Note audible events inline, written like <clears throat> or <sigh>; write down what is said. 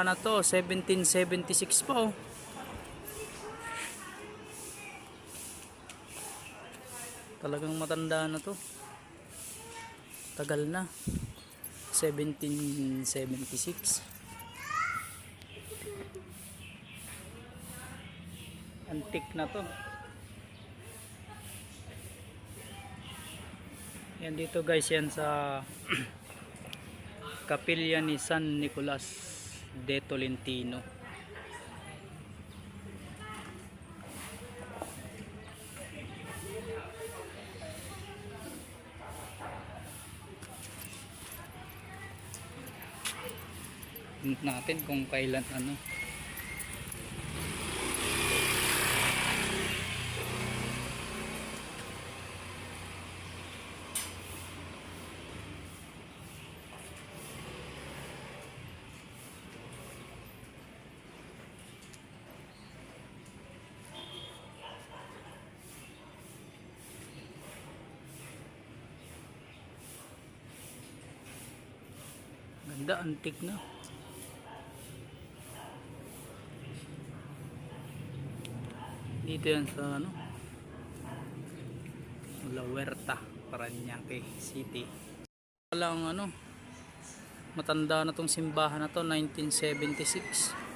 na to, 1776 pa oh. Talagang matanda na to. Tagal na. 1776. Antik na to. Yan dito guys yan sa <clears throat> Kapilya ni San Nicolas de Tolentino. Natin kung kailan ano. Ganda, antik na. Dito yan sa ano? La Huerta, Paranaque City. Walang ano, matanda na tong simbahan na to, 1976.